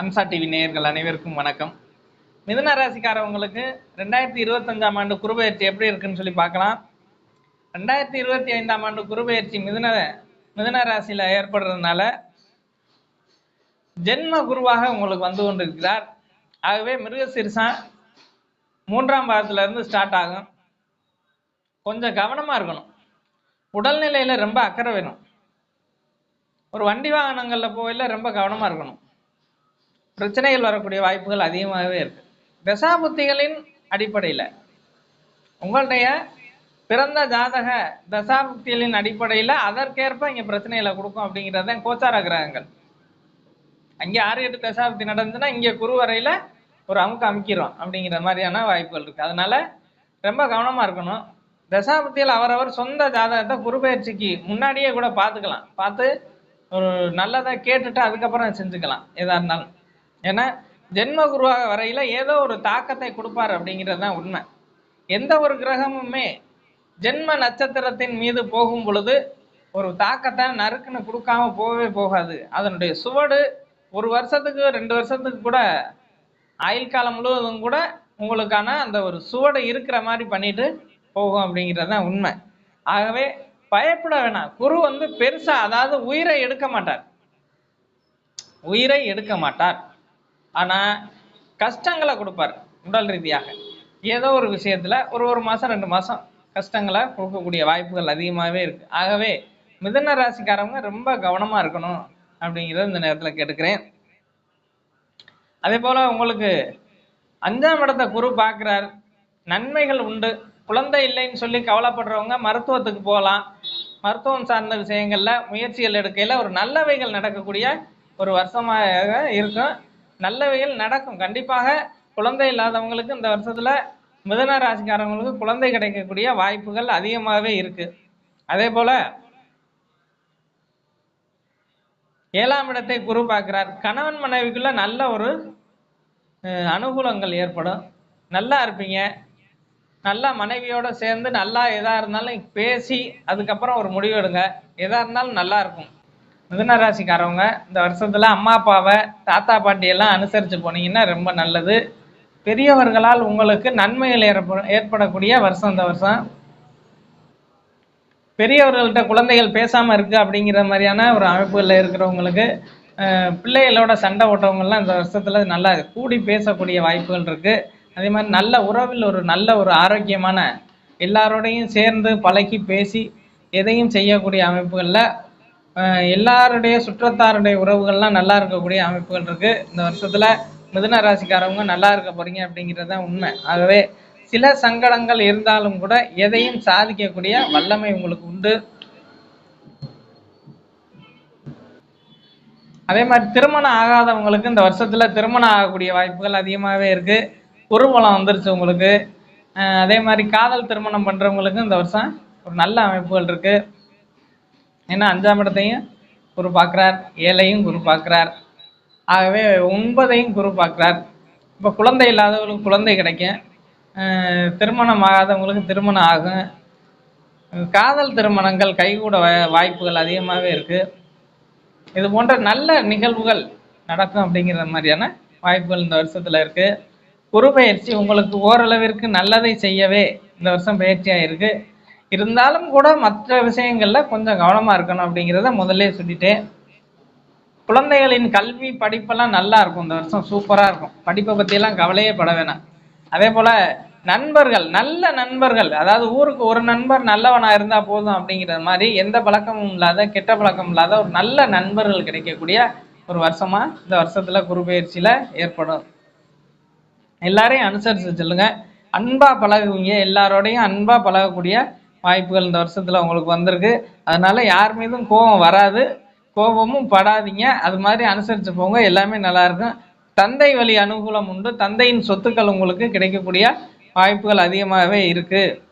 Amsa TV நேயர்கள் அனைவருக்கும் வணக்கம். மிதுன ராசிக்காரவங்களுக்கு ரெண்டாயிரத்தி இருபத்தஞ்சாம் ஆண்டு குருபெயர்ச்சி எப்படி இருக்குன்னு சொல்லி பார்க்கலாம். ரெண்டாயிரத்தி இருபத்தி ஐந்தாம் ஆண்டு குருபெயர்ச்சி மிதுன மிதுன ராசியில் ஏற்படுறதுனால ஜென்ம குருவாக உங்களுக்கு வந்து கொண்டிருக்கிறார். ஆகவே மிருகசீரிசம் மூன்றாம் பாகத்துல இருந்து ஸ்டார்ட் ஆகும். கொஞ்சம் கவனமாக இருக்கணும். உடல்நிலையில் ரொம்ப அக்கறை வேணும். ஒரு வண்டி வாகனங்களில் போகல ரொம்ப கவனமாக இருக்கணும். பிரச்சனைகள் வரக்கூடிய வாய்ப்புகள் அதிகமாகவே இருக்கு. தசாபுத்திகளின் அடிப்படையில் உங்களுடைய பிறந்த ஜாதக தசாபுத்திகளின் அடிப்படையில் அதற்கேற்ப இங்கே பிரச்சனைகளை கொடுக்கும் அப்படிங்கிறது தான் கோச்சார கிரகங்கள். அங்கே ஆறு எட்டு தசாபுத்தி நடந்துச்சுன்னா இங்கே குருவரையில் ஒரு அமுக்கு அமுக்கிறோம் அப்படிங்கிற மாதிரியான வாய்ப்புகள் இருக்குது அதனால ரொம்ப கவனமாக இருக்கணும். தசாபுத்தியில் அவரவர் சொந்த ஜாதகத்தை குரு பயிற்சிக்கு முன்னாடியே கூட பார்த்துக்கலாம். பார்த்து ஒரு நல்லதை கேட்டுட்டு அதுக்கப்புறம் செஞ்சுக்கலாம். எதாக இருந்தாலும். ஏன்னா ஜென்ம குருவாக வரையில ஏதோ ஒரு தாக்கத்தை கொடுப்பார் அப்படிங்கிறது தான் உண்மை. எந்த ஒரு கிரகமுமே ஜென்ம நட்சத்திரத்தின் மீது போகும் பொழுது ஒரு தாக்கத்தை நறுக்குன்னு கொடுக்காம போகவே போகாது. அதனுடைய சுவடு ஒரு வருஷத்துக்கு ரெண்டு வருஷத்துக்கு கூட ஆயுள் காலம் முழுவதும் கூட உங்களுக்கான அந்த ஒரு சுவடு இருக்கிற மாதிரி பண்ணிட்டு போகும் அப்படிங்கிறது தான் உண்மை. ஆகவே பயப்பட வேணாம். குரு வந்து பெருசா அதாவது உயிரை எடுக்க மாட்டார். உயிரை எடுக்க மாட்டார். ஆனா கஷ்டங்களை கொடுப்பார் உடல் ரீதியாக. ஏதோ ஒரு விஷயத்துல ஒரு ஒரு மாசம் ரெண்டு மாசம் கஷ்டங்களை கொடுக்கக்கூடிய வாய்ப்புகள் அதிகமாகவே இருக்கு. ஆகவே மிதுன ராசிக்காரவங்க ரொம்ப கவனமா இருக்கணும் அப்படிங்கிறத இந்த நேரத்தில் கேட்டுக்கிறேன். அதே போல உங்களுக்கு அஞ்சாம் இடத்தை குரு பார்க்கிறார். நன்மைகள் உண்டு. குழந்தை இல்லைன்னு சொல்லி கவலைப்படுறவங்க மருத்துவத்துக்கு போகலாம். மருத்துவம் சார்ந்த விஷயங்களில் முயற்சிகள் எடுக்கையில் ஒரு நல்லவைகள் நடக்கக்கூடிய ஒரு வருஷமாக இருக்கும். நல்லவைகள் நடக்கும். கண்டிப்பாக குழந்தை இல்லாதவங்களுக்கு இந்த வருஷத்துல மிதன ராசிக்காரவங்களுக்கு குழந்தை கிடைக்கக்கூடிய வாய்ப்புகள் அதிகமாகவே இருக்கு. அதே போல ஏழாம் இடத்தை குரு பார்க்கிறார். கணவன் மனைவிக்குள்ள நல்ல ஒரு அனுகூலங்கள் ஏற்படும். நல்லா இருப்பீங்க. நல்லா மனைவியோட சேர்ந்து நல்லா எதா இருந்தாலும் பேசி அதுக்கப்புறம் ஒரு முடிவு எடுங்க எதா இருந்தாலும் நல்லா இருக்கும். மிதுன ராசிக்காரவங்க இந்த வருஷத்துல அம்மா அப்பாவை தாத்தா பாட்டியெல்லாம் அனுசரித்து போனீங்கன்னா ரொம்ப நல்லது. பெரியவர்களால் உங்களுக்கு நன்மைகள் ஏற்ப ஏற்படக்கூடிய வருஷம் இந்த வருஷம். பெரியவர்கள்ட்ட குழந்தைகள் பேசாம இருக்கு அப்படிங்கிற மாதிரியான ஒரு அமைப்புகளில் இருக்கிறவங்களுக்கு பிள்ளைகளோட சண்டை ஓட்டவங்கள்லாம் இந்த வருஷத்துல நல்லா கூடி பேசக்கூடிய வாய்ப்புகள் இருக்கு. அதே மாதிரி நல்ல உறவில் ஒரு நல்ல ஒரு ஆரோக்கியமான எல்லாரோடையும் சேர்ந்து பழகி பேசி எதையும் செய்யக்கூடிய அமைப்புகளில் எல்லாருடைய சுற்றத்தாருடைய உறவுகள்லாம் நல்லா இருக்கக்கூடிய அமைப்புகள் இருக்கு. இந்த வருஷத்துல மிதுன ராசிக்காரவங்க நல்லா இருக்க போறீங்க அப்படிங்கிறது தான் உண்மை. ஆகவே சில சங்கடங்கள் இருந்தாலும் கூட எதையும் சாதிக்கக்கூடிய வல்லமை உங்களுக்கு உண்டு. அதே மாதிரி திருமணம் ஆகாதவங்களுக்கு இந்த வருஷத்துல திருமணம் ஆகக்கூடிய வாய்ப்புகள் அதிகமாகவே இருக்கு. குருபலம் வந்துருச்சு உங்களுக்கு. அஹ் அதே மாதிரி காதல் திருமணம் பண்றவங்களுக்கு இந்த வருஷம் ஒரு நல்ல அமைப்புகள் இருக்கு. ஏன்னா அஞ்சாம் இடத்தையும் குரு பார்க்குறார் ஏழையும் குரு பார்க்குறார். ஆகவே ஒன்பதையும் குரு பார்க்குறார். இப்போ குழந்தை இல்லாதவங்களுக்கு குழந்தை கிடைக்கும். திருமணம் ஆகாதவங்களுக்கு திருமணம் ஆகும். காதல் திருமணங்கள் கைகூட வாய்ப்புகள் அதிகமாகவே இருக்குது இது போன்ற நல்ல நிகழ்வுகள் நடக்கும் அப்படிங்கிற மாதிரியான வாய்ப்புகள் இந்த வருஷத்தில் இருக்குது குரு பயிற்சி உங்களுக்கு ஓரளவிற்கு நல்லதை செய்யவே இந்த வருஷம் பயிற்சியாக இருக்குது இருந்தாலும் கூட மற்ற விஷயங்களில் கொஞ்சம் கவனமாக இருக்கணும் அப்படிங்கிறத முதல்ல சொல்லிட்டேன். குழந்தைகளின் கல்வி படிப்பெல்லாம் நல்லா இருக்கும். இந்த வருஷம் சூப்பராக இருக்கும். படிப்பை பற்றியெல்லாம் கவலையே பட வேணாம். அதே போல் நண்பர்கள் நல்ல நண்பர்கள் அதாவது ஊருக்கு ஒரு நண்பர் நல்லவனாக இருந்தால் போதும் அப்படிங்கிற மாதிரி எந்த பழக்கமும் இல்லாத கெட்ட பழக்கம் இல்லாத ஒரு நல்ல நண்பர்கள் கிடைக்கக்கூடிய ஒரு வருஷமாக இந்த வருஷத்தில் குரு ஏற்படும். எல்லாரையும் அனுசரித்து சொல்லுங்கள் அன்பாக பழகுவீங்க. எல்லாரோடையும் அன்பாக பழகக்கூடிய வாய்ப்புகள் இந்த வருஷத்துல உங்களுக்கு வந்திருக்கு. அதனால யார் மீதும் கோபம் வராது. கோபமும் படாதீங்க. அது மாதிரி அனுசரிச்சு போங்க. எல்லாமே நல்லா இருக்கும். தந்தை வழி அனுகூலம் உண்டு. தந்தையின் சொத்துக்கள் உங்களுக்கு கிடைக்கக்கூடிய வாய்ப்புகள் அதிகமாகவே இருக்கு.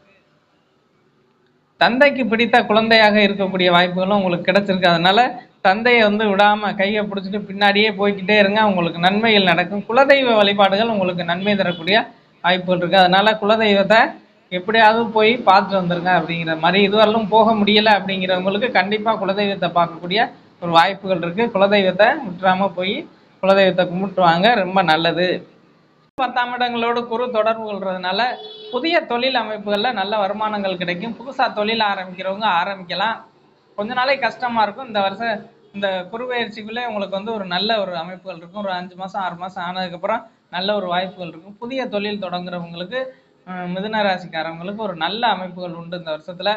தந்தைக்கு பிடித்த குழந்தையாக இருக்கக்கூடிய வாய்ப்புகளும் உங்களுக்கு கிடைச்சிருக்கு. அதனால தந்தையை வந்து விடாம கையை பிடிச்சிட்டு பின்னாடியே போய்க்கிட்டே இருங்க. உங்களுக்கு நன்மைகள் நடக்கும். குலதெய்வ வழிபாடுகள் உங்களுக்கு நன்மை தரக்கூடிய வாய்ப்புகள் இருக்கு. அதனால குலதெய்வத்தை எப்படியாவது போய் பார்த்துட்டு வந்துருங்க அப்படிங்கிற மாதிரி இதுவரையிலும் போக முடியல அப்படிங்கிறவங்களுக்கு கண்டிப்பா குலதெய்வத்தை பார்க்கக்கூடிய ஒரு வாய்ப்புகள் இருக்கு. குலதெய்வத்தை விட்டுறாமல் போய் குலதெய்வத்தை கும்பிட்டுவாங்க ரொம்ப நல்லது. பத்தாம் இடங்களோடு குறு தொடர்பு கொள்றதுனால புதிய தொழில் அமைப்புகளில் நல்ல வருமானங்கள் கிடைக்கும். புதுசாக தொழில் ஆரம்பிக்கிறவங்க ஆரம்பிக்கலாம். கொஞ்ச நாளைக்கு கஷ்டமாக இருக்கும். இந்த வருஷம் இந்த குருபெயர்ச்சிக்குள்ளே உங்களுக்கு வந்து ஒரு நல்ல ஒரு அமைப்புகள் இருக்கும். ஒரு அஞ்சு மாதம் ஆறு மாதம் ஆனதுக்கப்புறம் நல்ல ஒரு வாய்ப்புகள் இருக்கும். புதிய தொழில் தொடங்குறவங்களுக்கு மிதுன ராசிக்காரவங்களுக்கு ஒரு நல்ல அமைப்புகள் உண்டு இந்த வருஷத்தில்.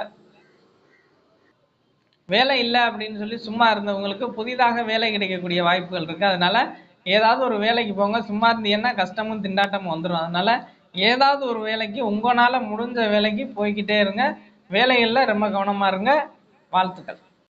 வேலை இல்லை அப்படின்னு சொல்லி சும்மா இருந்தவங்களுக்கு புதிதாக வேலை கிடைக்கக்கூடிய வாய்ப்புகள் இருக்குது அதனால ஏதாவது ஒரு வேலைக்கு போங்க. சும்மா இருந்தீங்கன்னா கஷ்டமும் திண்டாட்டமும் வந்துடும் அதனால ஏதாவது ஒரு வேலைக்கு உங்களால் முடிஞ்ச வேலைக்கு போய்க்கிட்டே இருங்க. வேலைகளில் ரொம்ப கவனமாக இருங்க. வாழ்த்துக்கள்.